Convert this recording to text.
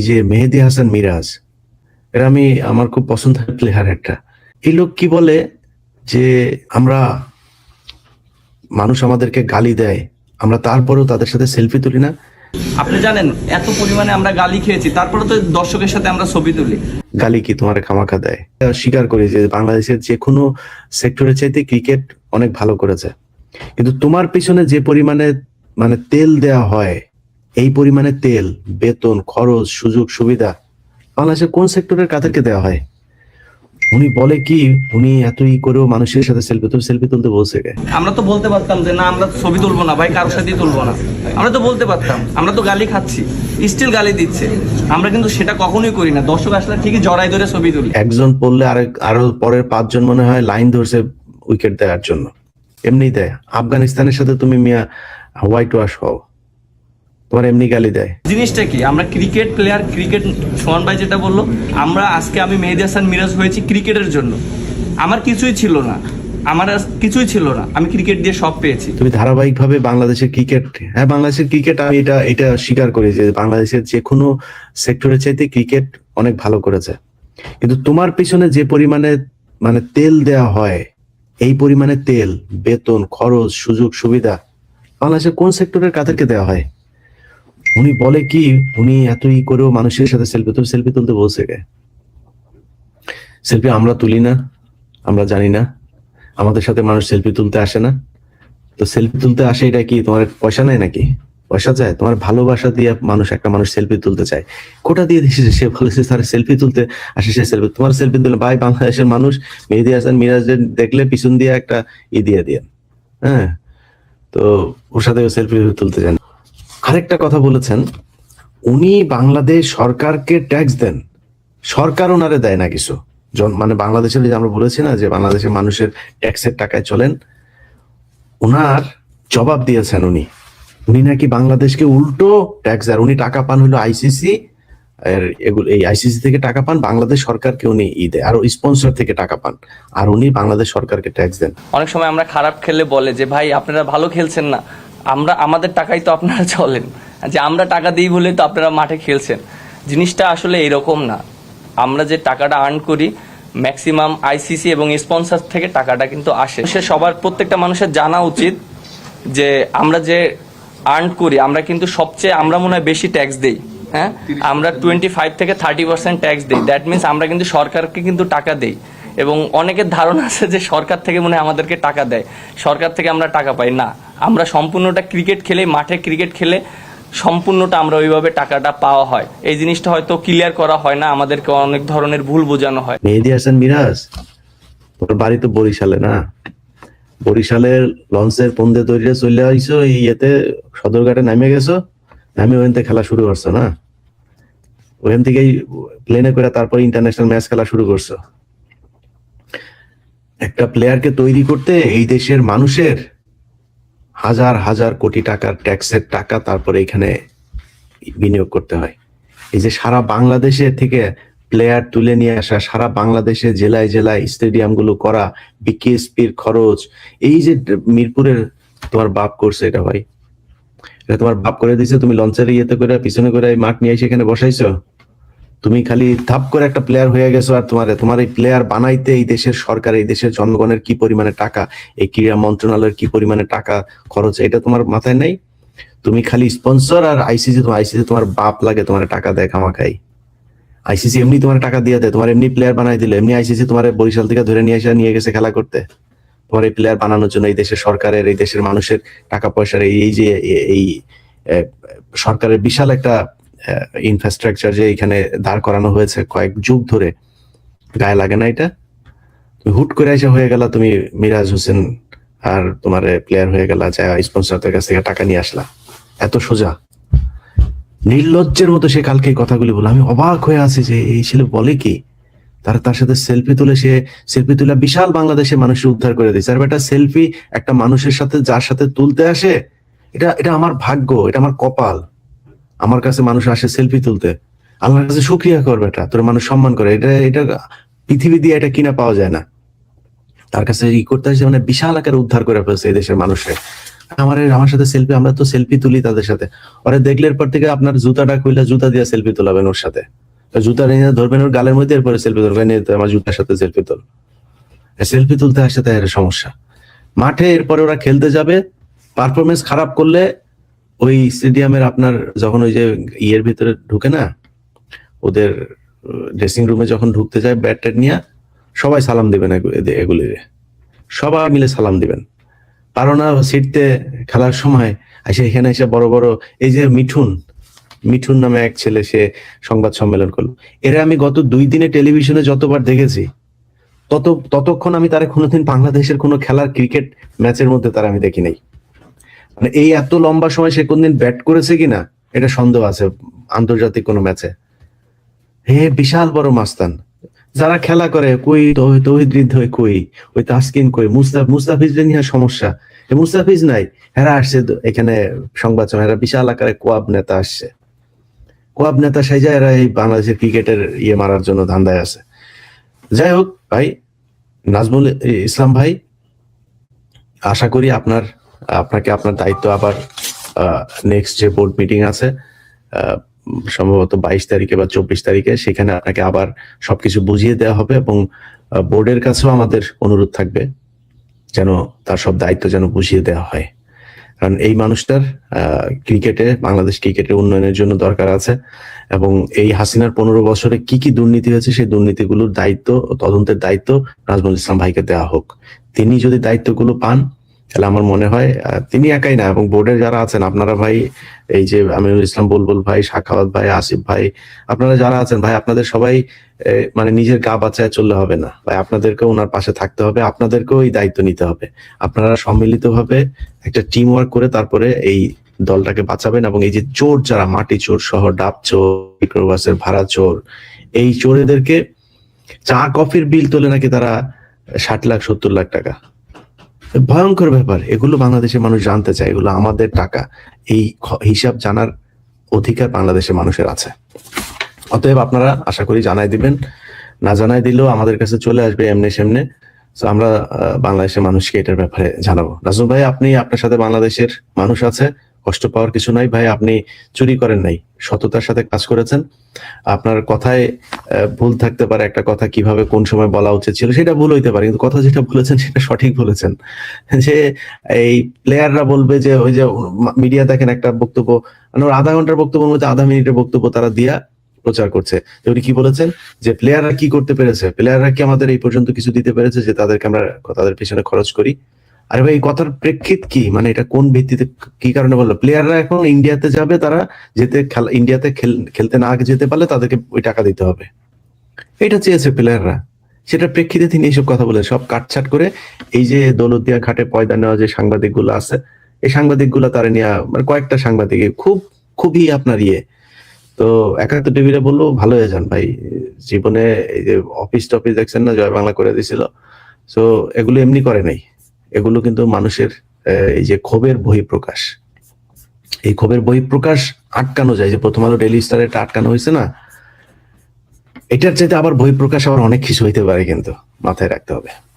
এই যে মেহেদি হাসান মিরাজ এরা আমি আমার খুব পছন্দের প্লেয়ার একটা। এই লোক কি বলে যে আমরা মানুষ আমাদেরকে গালি দেয় আমরা তারপরেও তাদের সাথে সেলফি তুলি না? আপনি জানেন এত পরিমাণে আমরা গালি খেয়েছি তারপরে তো দর্শকের সাথে আমরা ছবি তুলি। গালি কি তোমার খামাখা দেয়? স্বীকার করি যে বাংলাদেশের যে কোনো সেক্টরের চাইতে ক্রিকেট অনেক ভালো করেছে। কিন্তু তোমার পিছনে যে পরিমাণে মানে তেল দেয়া হয় এই পরিমাণে তেল বেতন খরচ সুযোগ সুবিধা বাংলাদেশের কোন সেক্টরের কাদেরকে দেওয়া হয়? উনি বলে কি উনি এতই করেও মানুষের সাথে সেলফি তো সেলফি তুলতে বলছে আমরা তো বলতে পারতাম যে না আমরা ছবি তুলবো না ভাই কারোর সাথেই তুলবো না। আমরা তো বলতে পারতাম আমরা তো গালি খাচ্ছি স্টিল গালি দিচ্ছে। আমরা কিন্তু সেটা কখনোই করি না দর্শক আসলে ঠিকই জড়াই ধরে ছবি তুলি। একজন পড়লে আরেক আরও পরের পাঁচজন মনে হয় লাইন ধরছে উইকেট দেওয়ার জন্য। এমনি দেয় আফগানিস্তানের সাথে তুমি মিয়া হোয়াইট ওয়াশ হও। তোমার এমনি গালি দেয়। জিনিসটা কি? আমরা ক্রিকেট প্লেয়ার ক্রিকেট সোহান ভাই যেটা বলল আমরা আজকে আমি মেহেদি হাসান মিরাজ হয়েছি ক্রিকেটের জন্য। আমার কিছুই ছিল না। আমার কিছুই ছিল না। আমি ক্রিকেট দিয়ে সব পেয়েছি। তুমি ধারাবাহিকভাবে বাংলাদেশের ক্রিকেট হ্যাঁ বাংলাদেশের ক্রিকেট আমি এটা এটা স্বীকার করি যে বাংলাদেশের যে কোনো সেক্টরের চাইতে ক্রিকেট অনেক ভালো করেছে। কিন্তু তোমার পিছনে যে পরিমাণে মানে তেল দেয়া হয় এই পরিমাণে তেল বেতন খরচ সুযোগ সুবিধা বাংলাদেশের কোন সেক্টরের কাদেরকে দেওয়া হয়? উনি বলে কি, উনি এত ই করেও মানুষের সাথে সেলফি তো সেলফি তুলতে বলছে কে? সেলফি আমরা তুলি না, আমরা জানি না। আমাদের সাথে মানুষ সেলফি তুলতে আসে না। তো সেলফি তুলতে আসে এটা কি, তোমার পয়সা নেই নাকি? পয়সা চায় তোমার ভালোবাসা দিয়ে মানুষ একটা মানুষ সেলফি তুলতে চায়। কোটা দিয়ে দিয়েছে সে বলেছে স্যার সেলফি তুলতে আসে, সে সেলফি তোমার সেলফি তুলে ভাই বাংলাদেশের মানুষ মেহেদি হাসান মিরাজের দেখলে পিছন দিয়ে একটা ই দিয়ে দিয়ে হ্যাঁ? তো ওর সাথে সেলফি তুলতে চান আরেকটা কথা বলেছেন, উনি বাংলাদেশ সরকারকে ট্যাক্স দেন। সরকার ওনারে দেয় না কিছু। মানে বাংলাদেশের যে আমরা বলেছি না যে বাংলাদেশের মানুষের ট্যাক্সের টাকায় চলেন ওনার জবাব দিয়েছেন উনি। উনি নাকি বাংলাদেশকে উল্টো ট্যাক্স আর উনি টাকা পান হলো আইসিসি এগুলো এই আইসিসি থেকে টাকা পান, বাংলাদেশ সরকারকে উনি ই দেয়। আর স্পন্সর থেকে টাকা পান। আর উনি বাংলাদেশ সরকারকে ট্যাক্স দেন। অনেক সময় আমরা খারাপ খেলে বলে যে, ভাই, আপনারা ভালো খেলছেন না। আমরা আমাদের টাকাই তো আপনারা চলেন। যে আমরা টাকা দিই বলে তো আপনারা মাঠে খেলছেন। জিনিসটা আসলে এরকম না। আমরা যে টাকাটা আর্ন করি ম্যাক্সিমাম আইসিসি এবং স্পন্সর থেকে টাকাটা কিন্তু আসে। সে সবার প্রত্যেকটা মানুষের জানা উচিত যে আমরা যে আর্ন করি আমরা কিন্তু সবচেয়ে আমরা মনে হয় বেশি ট্যাক্স দেই। হ্যাঁ? আমরা টোয়েন্টি ফাইভ থেকে থার্টি পার্সেন্ট ট্যাক্স দিই। দ্যাট মিনস আমরা কিন্তু সরকারকে কিন্তু টাকা দেই। এবং অনেকের ধারণা আছে যে সরকার থেকে মনে হয় আমাদেরকে টাকা দেয়। সরকার থেকে আমরা টাকা পাই। না। আমরা সম্পূর্ণটা ক্রিকেট খেলে, মাঠে ক্রিকেট খেলে সম্পূর্ণটা আমরা ওইভাবে টাকাটা পাওয়া হয়। এই জিনিসটা হয়তো ক্লিয়ার করা হয় না, আমাদেরকে অনেক ধরনের ভুল বোঝানো হয়। মেহেদি হাসান মিরাজ, তোর বাড়ি তো বরিশালে না? বরিশালের লঞ্চের পন্দে তৈরি চলে এই ইয়েতে সদরঘাটে নামে গেছো, নামে ওখান থেকে খেলা শুরু করছ না? ওখান থেকেই প্লেনে করে তারপর ইন্টারন্যাশনাল ম্যাচ খেলা শুরু করছ। একটা প্লেয়ারকে তৈরি করতে এই দেশের মানুষের হাজার হাজার কোটি টাকার ট্যাক্সের টাকা তারপরে এখানে বিনিয়োগ করতে হয়। এই যে সারা বাংলাদেশে থেকে প্লেয়ার তুলে নিয়ে আসা, সারা বাংলাদেশে জেলায় জেলায় স্টেডিয়ামগুলো করা, বিকেএসপির খরচ, এই যে মিরপুরের তোমার বাপ করছে এটা ভাই। এটা তোমার বাপ করে দিছে, তুমি লঞ্চের ইয়েতে করে, পিছনে করে মাঠ নিয়ে এসে এখানে বসাইছো? তুমি খালি থাপ করে একটা প্লেয়ার হয়ে গেছো আর তোমার তোমার এই প্লেয়ার বানাইতে এই দেশের সরকার, এই দেশের জনগণের কি পরিমাণে টাকা, এই ক্রীড়া মন্ত্রণালয়ের কি পরিমাণে টাকা খরচ, এটা তোমার মাথায় নেই? তুমি খালি স্পন্সর আর আইসিসি তোমার আইসিসি তোমার বাপ লাগে তোমার টাকা দেয় খামাখাই। আইসিসি এমনি তোমার টাকা দিয়ে দেয়, তোমার এমনি প্লেয়ার বানাই দিলে, এমনি আইসিসি তোমার বরিশাল থেকে ধরে নিয়ে এসে নিয়ে গেছে খেলা করতে। তোমার এই প্লেয়ার বানানোর জন্য এই দেশের সরকারের, এই দেশের মানুষের টাকা পয়সার এই যে, এই সরকারের বিশাল একটা ইনফ্রাস্ট্রাকচার যে এখানে দাঁড় করানো হয়েছে কয়েক যুগ ধরে, গায়ে লাগে না এটা? তুমি হুট করে এসে হয়ে গেল, তুমি মিরাজ হোসেন আর তোমার প্লেয়ার হয়ে গেল, যা স্পন্সরদের কাছ থেকে টাকা নিয়ে আসলা। এত সোজা। নির্লজ্জের মতো সে কালকে কথাগুলি বলে আমি অবাক হয়ে আছি যে এই ছেলে বলে কি? তার তার সাথে সেলফি তুলে সে সেলফি তুলে বিশাল বাংলাদেশের মানুষের উদ্ধার করে দিয়েছে। আর একটা সেলফি একটা মানুষের সাথে, যার সাথে তুলতে আসে, এটা এটা আমার ভাগ্য, এটা আমার কপাল। আমার কাছে মানুষ আসে সেলফি তুলতে। আল্লাহর কাছে সুক্রিয়া করবে এটা তোর মানুষ সম্মান করে। এটা এটা পৃথিবী দিয়ে এটা কিনা পাওয়া যায় না। তার কাছে ই করতে আসে মানে বিশাল আকারে উদ্ধার করে ফেলছে এই দেশের মানুষের আমার আমার সাথে সেলফি আমরা তো সেলফি তুলি তাদের সাথে। ওরা দেখলের পর থেকে আপনার জুতাটা খুইলা জুতা দিয়ে সেলফি তোলাবেন ওর সাথে। জুতা নিয়ে ধরবেন ওর গালের মধ্যে, এরপরে সেলফি ধরবেন আমার জুতার সাথে সেলফি তোল। সেলফি তুলতে আসে তাই সমস্যা। মাঠে এরপরে ওরা খেলতে যাবে পারফরমেন্স খারাপ করলে ওই স্টেডিয়ামের আপনার যখন ওই যে ইয়ের ভিতরে ঢুকে না, ওদের ড্রেসিং রুমে যখন ঢুকতে যায় ব্যাট ট্যাট নিয়ে, সবাই সালাম দিবেন এগুলিরে। সবাই মিলে সালাম দিবেন। পারো না সিটতে খেলার সময়, এসে এখানে এসে বড় বড়, এই যে মিঠুন মিঠুন নামে এক ছেলে, সে সংবাদ সম্মেলন করল। এরা আমি গত দুই দিনে টেলিভিশনে যতবার দেখেছি, তত, ততক্ষণ আমি তারা কোনোদিন বাংলাদেশের কোনো খেলার ক্রিকেট ম্যাচের মধ্যে তারা আমি দেখি নাই। মানে এই এত লম্বা সময় সে কোনদিন ব্যাট করেছে কিনা, এটা সন্দেহ আছে আন্তর্জাতিক কোনো ম্যাচে হে বিশাল বড় মাস্তান। যারা খেলা করে, কই তৌহিদ হৃদয় কই? ওই তাসকিন কই? মুস্তাফ মুস্তাফিজদের নিয়ে সমস্যা। মুস্তাফিজ নাই, হেরা আসছে এখানে সংবাদ এরা বিশাল আকারে কোয়াব নেতা আসছে। কোয়াব নেতা সাইজা এরা এই বাংলাদেশের ক্রিকেটের ইয়ে মারার জন্য ধান্দায় আছে। যাই হোক ভাই, নাজমুল ইসলাম ভাই, আশা করি আপনার আপনাকে আপনার দায়িত্ব আবার নেক্সট যে বোর্ড মিটিং আছে সম্ভবত বাইশ তারিখে বা চব্বিশ তারিখে, সেখানে আপনাকে আবার সবকিছু বুঝিয়ে দেওয়া হবে এবং বোর্ডের কাছেও আমাদের অনুরোধ থাকবে যেন তার সব দায়িত্ব যেন বুঝিয়ে দেওয়া হয়। কারণ এই মানুষটার ক্রিকেটে, বাংলাদেশ ক্রিকেটের উন্নয়নের জন্য দরকার আছে এবং এই হাসিনার পনেরো বছরে কি কি দুর্নীতি হয়েছে, সেই দুর্নীতিগুলোর দায়িত্ব তদন্তের দায়িত্ব নাজমুল ইসলাম ভাইকে দেওয়া হোক। তিনি যদি দায়িত্বগুলো পান তাহলে আমার মনে হয় তিনি একাই না এবং বোর্ডের যারা আছেন, আপনারা ভাই, এই যে আমিনুল ইসলাম বুলবুল ভাই সাখাওয়াত ভাই, আসিফ ভাই, আপনারা যারা আছেন ভাই, আপনাদের সবাই মানে নিজের গা বাঁচায় চললে হবে না। ভাই, আপনাদেরকেও ওনার পাশে থাকতে হবে, আপনাদেরকেও এই দায়িত্ব নিতে হবে। আপনারা সম্মিলিতভাবে একটা টিম ওয়ার্ক করে তারপরে এই দলটাকে বাঁচাবেন এবং এই যে চোর যারা, মাটি চোর সহ, ডাব চোর ভাড়া চোর, এই চোরেদেরকে চা, কফির বিল তোলে নাকি তারা ষাট লাখ, সত্তর লাখ টাকা। ভয়ঙ্কর ব্যাপার। এগুলো বাংলাদেশের মানুষ জানতে চায়। এগুলো আমাদের টাকা। এই হিসাব জানার অধিকার বাংলাদেশের মানুষের আছে। অতএব আপনারা আশা করি জানাই দিবেন। না জানাই দিলেও আমাদের কাছে চলে আসবে এমনি সেমনে। তো আমরা বাংলাদেশের মানুষকে এটার ব্যাপারে জানাব। রাজু ভাই, আপনি আপনার সাথে বাংলাদেশের মানুষ আছে? কষ্ট পাওয়ার কিছু নাই। ভাই, আপনি চুরি করেন নাই। সততার সাথে কাজ করেছেন। আপনার কথায় ভুল থাকতে পারে একটা কথা কীভাবে কোন সময় বলা উচিত ছিল, সেটা ভুল হইতে পারে। কিন্তু কথা যেটা বলেছেন, সেটা সঠিক বলেছেন। যে এই প্লেয়াররা বলবে যে, ওই যে মিডিয়া দেখেন একটা বক্তব্য মানে আধা ঘণ্টার বক্তব্যের মধ্যে আধা মিনিটের বক্তব্য তারা দিয়া প্রচার করছে। উনি কি বলেছেন? যে প্লেয়াররা কি করতে পেরেছে? প্লেয়াররা কি আমাদের এই পর্যন্ত কিছু দিতে পেরেছে? যে তাদেরকে আমরা, তাদের পিছনে খরচ করি? আরে ভাই কথার প্রেক্ষিত কি? মানে এটা কোন ভিত্তিতে, কি কারণে বলল? প্লেয়াররা এখন ইন্ডিয়াতে যাবে, তারা যেতে খেলা ইন্ডিয়াতে খেল- খেলতে না যেতে পারলে তাদেরকে ওই টাকা দিতে হবে। এটা চেয়েছে প্লেয়াররা সেটা প্রেক্ষিতে তিনি এইসব কথা বলে সব কাটছাট করে এই যে দৌলতদিয়া ঘাটে পয়দা নেওয়া যে সাংবাদিকগুলো আছে, এই সাংবাদিকগুলো তারা নিয়ে মানে কয়েকটা সাংবাদিক, খুব, খুবই আপনার ইয়ে। তো একাত্ত টিভিতে বলল, ভালো হয়ে যান ভাই। জীবনে এই যে অফিস টফিস দেখছেন না, জয় বাংলা করে দিছিল। তো এগুলো এমনি করে নাই। এগুলো কিন্তু মানুষের এই যে ক্ষোভের বহিঃপ্রকাশ। এই ক্ষোভের বহিঃপ্রকাশ আটকানো যায়। যে প্রথম আলো ডেলি স্টারে এটা আটকানো হয়েছে না, এটার চাইতে আবার বহিঃপ্রকাশ আবার অনেক কিছু হইতে পারে কিন্তু মাথায় রাখতে হবে।